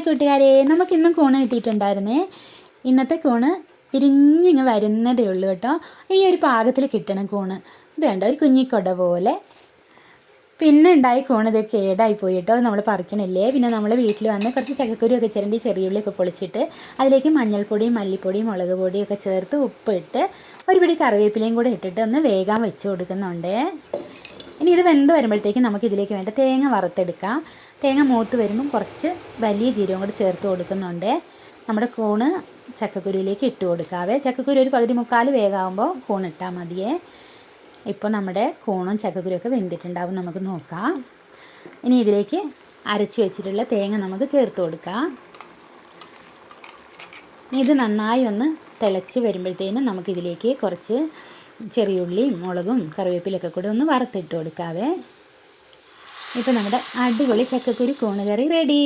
Hi കൂട്ടുകാരെ നമുക്കിന്നും കൂണ് കിട്ടിയിട്ടുണ്ടായിരുന്നേ. ഇന്നത്തെ കൂണ് പിരിഞ്ഞിങ്ങ് വരുന്നതേ ഉള്ളൂ കേട്ടോ. ഈ ഒരു പാകത്തിൽ കിട്ടണം കൂണ്. ഇത് കണ്ടോ ഒരു കുഞ്ഞിക്കൊട പോലെ. പിന്നെ ഉണ്ടായി കൂണ് ഇത് കേടായി പോയി കേട്ടോ നമ്മൾ പറിക്കണില്ലേ. പിന്നെ നമ്മൾ വീട്ടിൽ വന്ന് കുറച്ച് ചക്കക്കുരി ഒക്കെ ചിരണ്ടി ചെറിയുള്ളിയൊക്കെ പൊളിച്ചിട്ട് അതിലേക്ക് മഞ്ഞൾപ്പൊടിയും മല്ലിപ്പൊടിയും മുളക് പൊടിയും ഒക്കെ ചേർത്ത് ഉപ്പിട്ട് ഒരു പിടി കറിവേപ്പിലയും കൂടെ ഇട്ടിട്ട് ഒന്ന് വേഗം വെച്ച് കൊടുക്കുന്നുണ്ട്. ഇനി ഇത് വെന്ത് വരുമ്പോഴത്തേക്കും നമുക്ക് ഇതിലേക്ക് വേണ്ട തേങ്ങ വറുത്തെടുക്കാം. തേങ്ങ മൂത്ത് വരുമ്പം കുറച്ച് വലിയ ജീരകം കൂടി ചേർത്ത് കൊടുക്കുന്നുണ്ട്. നമ്മുടെ കൂണ് ചക്കക്കുരുവിലേക്ക് ഇട്ട് കൊടുക്കാവേ. ചക്കക്കുരു ഒരു പകുതി മുക്കാൽ വേഗമാകുമ്പോൾ കൂൺ ഇട്ടാൽ മതിയേ. ഇപ്പോൾ നമ്മുടെ കൂണും ചക്കക്കുരുവൊക്കെ വെന്തിട്ടുണ്ടാവും. നമുക്ക് നോക്കാം. ഇനി ഇതിലേക്ക് അരച്ച് വെച്ചിട്ടുള്ള തേങ്ങ നമുക്ക് ചേർത്ത് കൊടുക്കാം. ഇത് നന്നായി ഒന്ന് തിളച്ച് വരുമ്പോഴത്തേനും നമുക്കിതിലേക്ക് കുറച്ച് ചെറിയുള്ളിയും മുളകും കറിവേപ്പിലൊക്കെ കൂടെ ഒന്ന് വറുത്തിട്ട് കൊടുക്കാവേ. ഇപ്പോൾ നമ്മുടെ അടിപൊളി ചക്കക്കുരു കൂണ് കറി റെഡി